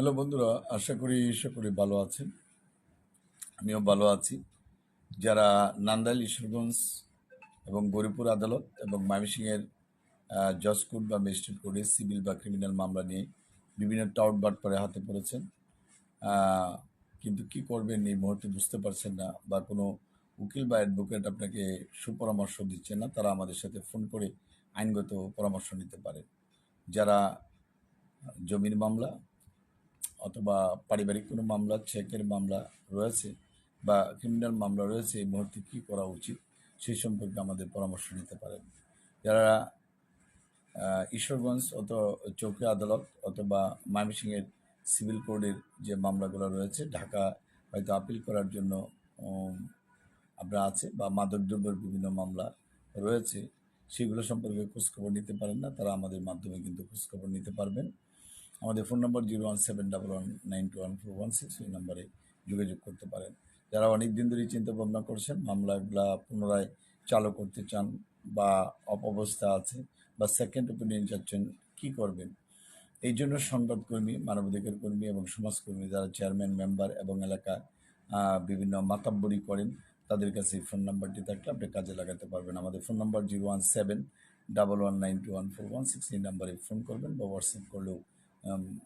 Hello বন্ধুরা, আশা করি সকলে ভালো আছেন। আমিও ভালো আছি। যারা নান্দাইল, ঈশ্বরগঞ্জ এবং গরিপুর আদালত এবং ময়মনসিংহের জজ কোর্ট বা ম্যাজিস্ট্রেট কোর্টে সিভিল বা ক্রিমিনাল মামলা নিয়ে বিভিন্ন টাউট বাটপারে হাতে পড়েছেন। কিন্তু কি করবেন এই মুহূর্তে বুঝতে পারছেন না বা কোনো উকিল বা অ্যাডভোকেট আপনাকে সুপরামর্শ দিচ্ছে না, তারা আমাদের সাথে ফোন করে আইনগত পরামর্শ নিতে পারে। যারা জমির মামলা অথবা পারিবারিক কোনো মামলা, চেকের মামলা রয়েছে বা ক্রিমিনাল মামলা রয়েছে, এই মুহূর্তে কী করা উচিত সেই সম্পর্কে আমাদের পরামর্শ নিতে পারেন। যারা ঈশ্বরগঞ্জ অত চৌকি আদালত অথবা ময়মনসিংহের সিভিল কোর্টের যে মামলাগুলো রয়েছে, ঢাকা হয়তো আপিল করার জন্য আপনার আছে বা মাদকদ্রব্যের বিভিন্ন মামলা রয়েছে, সেগুলো সম্পর্কে খোঁজখবর নিতে পারেন না, তারা আমাদের মাধ্যমে কিন্তু খোঁজখবর নিতে পারবেন। আমাদের phone number zero one seven double one nine two one four one six ওই নম্বরে যোগাযোগ করতে পারেন। যারা অনেক দিন ধরেই চিন্তা ভাবনা করছেন, মামলাগুলা পুনরায় চালু করতে চান বা অপবস্থা আছে বা সেকেন্ড ওপিনিয়ন চাচ্ছেন, কী করবেন? এই জন্য সংবাদকর্মী, মানবাধিকার কর্মী এবং সমাজকর্মী যারা চেয়ারম্যান মেম্বার এবং এলাকা বিভিন্ন মাতাব্বরি করেন, তাদের কাছে এই ফোন নাম্বারটি থাকলে আপনি কাজে লাগাতে পারবেন। আমাদের phone number zero one seven double one nine two one four one six, এই নাম্বারে ফোন করবেন বা হোয়াটসঅ্যাপ করলেও um,